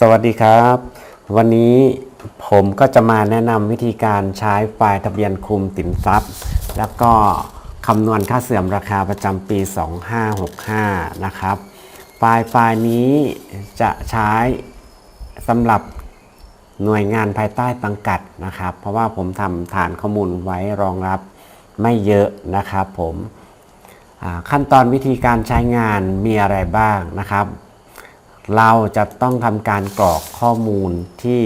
สวัสดีครับ วันนี้ผมก็จะมาแนะนำวิธีการใช้ไฟล์ทะเบียนคุมสินทรัพย์ แล้วก็คำนวณค่าเสื่อมราคาประจำปี 2565 นะครับ ไฟล์ไฟล์นี้จะใช้สำหรับหน่วยงานภายใต้สังกัดนะครับ เพราะว่าผมทำฐานข้อมูลไว้รองรับไม่เยอะนะครับผมขั้นตอนวิธีการใช้งานมีอะไรบ้างนะครับ เราจะต้องทำการกรอกข้อมูลที่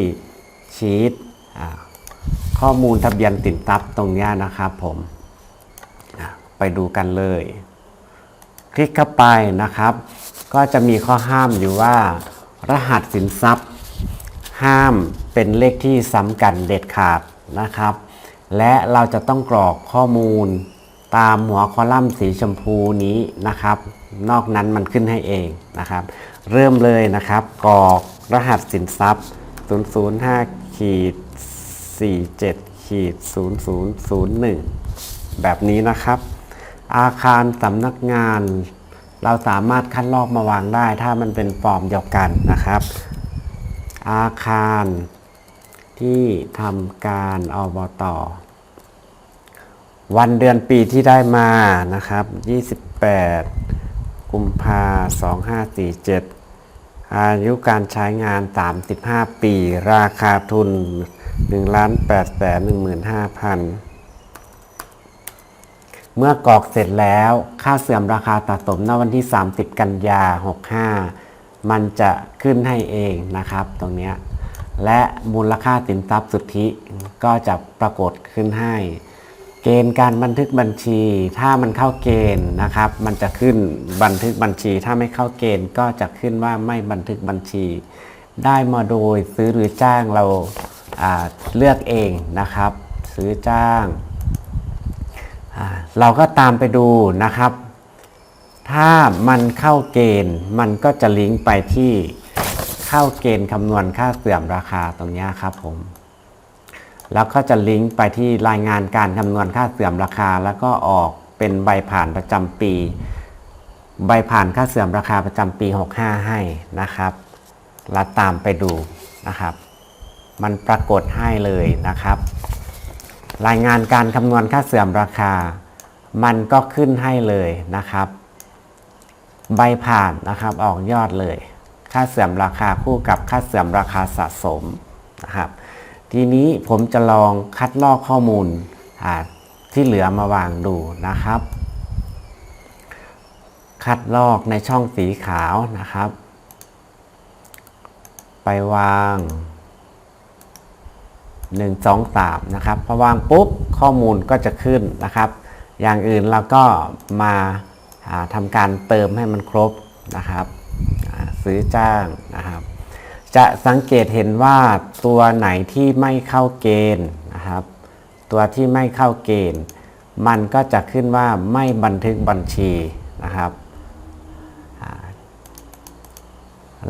ชีตข้อมูลทะเบียนสินทรัพย์ตรงนี้นะครับผมไปดูกันเลย คลิกเข้าไปนะครับ ก็จะมีข้อห้ามอยู่ว่า รหัสสินทรัพย์ ห้ามเป็นเลขที่ซ้ำกันเด็ดขาดนะครับ และเราจะต้องกรอกข้อมูลตามหัวคอลัมน์สีชมพูนี้นะครับ นอกนั้นมันขึ้นให้เองนะครับ เริ่มเลยนะครับกรอกรหัสสินทรัพย์ 005ขีด47ขีด0001 แบบนี้นะครับ อาคารสำนักงาน เราสามารถคัดลอกมาวางได้ ถ้ามันเป็นฟอร์มเดียวกันนะครับ อาคารที่ทำการอบตวันเดือนปีที่ได้มานะครับ 28 กุมภา2547 อายุการใช้งาน 35 ปี ราคาทุน 1 8 1 5 0 0 0 เมื่อกรอกเสร็จแล้ว ค่าเสื่อมราคาสะสมณวันที่ 30 กันยา 65 มันจะขึ้นให้เองนะครับ ตรงนี้ และมูลค่าสินทรัพย์สุทธิก็จะปรากฏขึ้นให้ เกณฑ์การบันทึกบัญชี ถ้ามันเข้าเกณฑ์นะครับ มันจะขึ้นบันทึกบัญชี ถ้าไม่เข้าเกณฑ์ก็จะขึ้นว่าไม่บันทึกบัญชี ได้มาโดยซื้อหรือจ้างเราเลือกเองนะครับ ซื้อจ้าง เราก็ตามไปดูนะครับ ถ้ามันเข้าเกณฑ์มันก็จะลิงก์ไปที่เข้าเกณฑ์คำนวณค่าเสื่อมราคาตรงนี้ครับผม แล้วก็จะลิงก์ไปที่รายงานการคำนวณค่าเสื่อมราคา แล้วก็ออกเป็นใบผ่านประจำปี ใบผ่านค่าเสื่อมราคาประจำปี 65 ให้นะครับเราตามไปดูนะครับ มันปรากฏให้เลยนะครับ รายงานการคำนวณค่าเสื่อมราคา มันก็ขึ้นให้เลยนะครับ ใบผ่านนะครับออกยอดเลย ค่าเสื่อมราคาคู่กับค่าเสื่อมราคาสะสมนะครับ ทีนี้ผมจะลองคัดลอกข้อมูลที่เหลือมาวางดูนะครับ คัดลอกในช่องสีขาวนะครับ ไปวาง1 2 3นะครับพอวางปุ๊บข้อมูลก็จะขึ้นนะครับ อย่างอื่นเราก็มาาทำการเติมให้มันครบนะครับ ซื้อจ้างนะครับ จะสังเกตเห็นว่าตัวไหนที่ไม่เข้าเกณฑ์นะครับ ตัวที่ไม่เข้าเกณฑ์ มันก็จะขึ้นว่าไม่บันทึกบัญชีนะครับ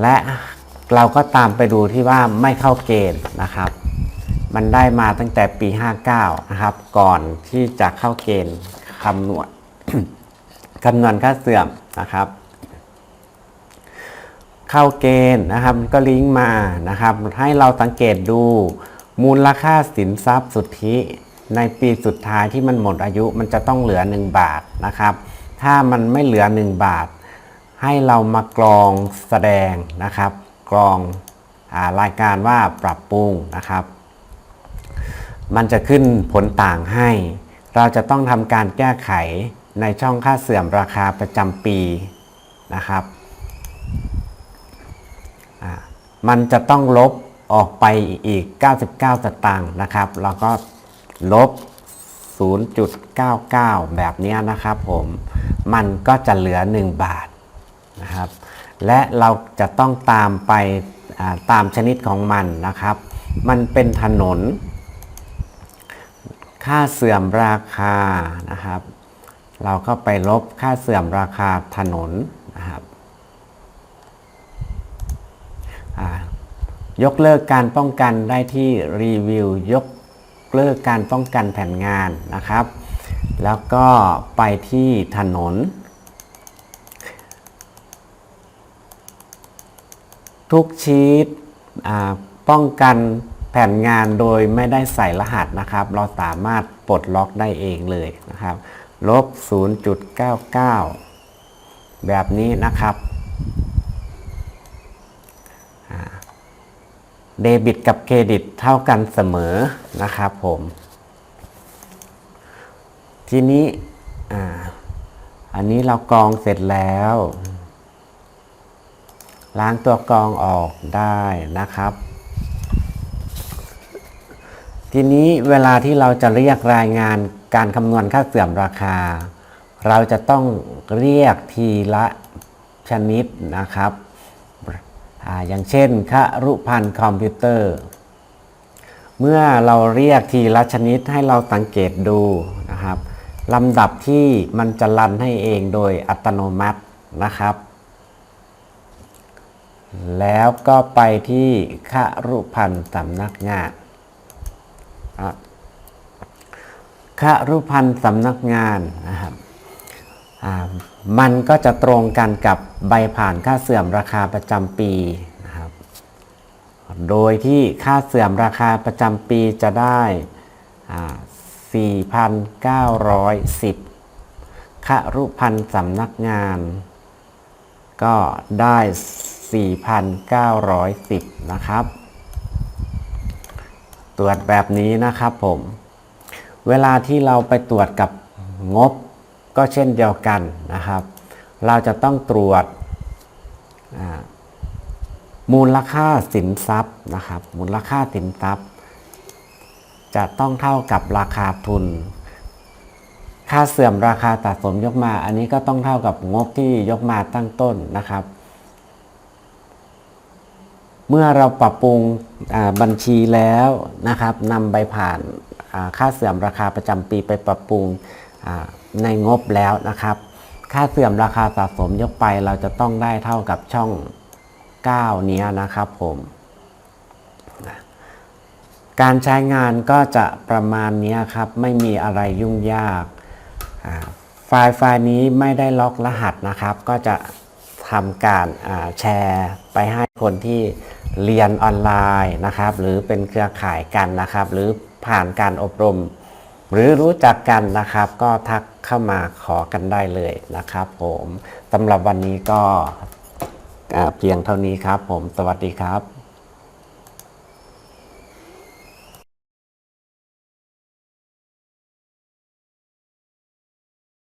และเราก็ตามไปดูที่ว่าไม่เข้าเกณฑ์นะครับ มันได้มาตั้งแต่ปี 59 นะครับ ก่อนที่จะเข้าเกณฑ์คำนวณคำนวณค่าเสื่อมนะครับ เข้าเกณฑ์นะครับก็ลิงก์มานะครับ ให้เราสังเกตดูมูลค่าสินทรัพย์สุทธิในปีสุดท้ายที่มันหมดอายุมันจะต้องเหลือ 1 บาทนะครับ ถ้ามันไม่เหลือ 1 บาท ให้เรามากรองแสดงนะครับ กรองอารายการว่าปรับปรุงนะครับ มันจะขึ้นผลต่างให้ เราจะต้องทำการแก้ไขในช่องค่าเสื่อมราคาประจำปีนะครับอ่า มันจะต้องลบออกไปอีก 99 สตางค์นะครับ แล้วก็ลบ 0.99 แบบนี้นะครับผม มันก็จะเหลือ 1 บาทนะครับ และเราจะต้องตามไปตามชนิดของมันนะครับ มันเป็นถนน ค่าเสื่อมราคานะครับ เราก็ไปลบค่าเสื่อมราคาถนนนะครับอ่า ยกเลิกการป้องกันได้ที่รีวิวยกเลิกการป้องกันแผนงานนะครับ แล้วก็ไปที่ถนน ทุกชีตป้องกันแผ่นงานโดยไม่ได้ใส่รหัสนะครับ เราสามารถปลดล็อกได้เองเลยนะครับลบ 0.99 แบบนี้นะครับอ่า เดบิตกับเครดิตเท่ากันเสมอนะครับผม ทีนี้อ่าอันนี้เรากรองเสร็จแล้ว ล้างตัวกรองออกได้นะครับ ทีนี้เวลาที่เราจะเรียกรายงานการคำนวณค่าเสื่อมราคา เราจะต้องเรียกทีละชนิดนะครับ อย่างเช่นครุพันธ์คอมพิวเตอร์ เมื่อเราเรียกทีละชนิดให้เราสังเกตดูนะครับลำดับที่มันจะรันให้เองโดยอัตโนมัตินะครับ แล้วก็ไปที่ครุพันธ์สำนักงานอะครุพันธ์สำนักงานนะครับ มันก็จะตรงกันกับใบผ่านค่าเสื่อมราคาประจำปีนะครับ โดยที่ค่าเสื่อมราคาประจำปีจะได้อ่า4,910ค่ารุพันธ์สำนักงาน ก็ได้ 4,910 นะครับ ตรวจแบบนี้นะครับผม เวลาที่เราไปตรวจกับงบ ก็เช่นเดียวกันนะครับ เราจะต้องตรวจมูลค่าสินทรัพย์นะครับ มูลค่าสินทรัพย์ จะต้องเท่ากับราคาทุน ค่าเสื่อมราคาสะสมยกมา อันนี้ก็ต้องเท่ากับงบที่ยกมาตั้งต้นนะครับ เมื่อเราปรับปรุงบัญชีแล้วนะครับนำใบผ่านค่าเสื่อมราคาประจำปีไปปรับปรุง ในงบแล้วนะครับ ค่าเสื่อมราคาสะสมยกไปเราจะต้องได้เท่ากับช่อง 9 เนี้ยนะครับผมการใช้งานก็จะประมาณเนี้ยครับ ไม่มีอะไรยุ่งยากไฟล์ไฟล์นี้ไม่ได้ล็อกรหัสนะครับ ก็จะทำการแชร์ไปให้คนที่เรียนออนไลน์นะครับ หรือเป็นเครือข่ายกันนะครับ หรือผ่านการอบรม หรือรู้จักกันนะครับ ก็ทักเข้ามาขอกันได้เลยนะครับ ผมสำหรับวันนี้ก็เพียงเท่านี้ครับ ผมสวัสดีครับ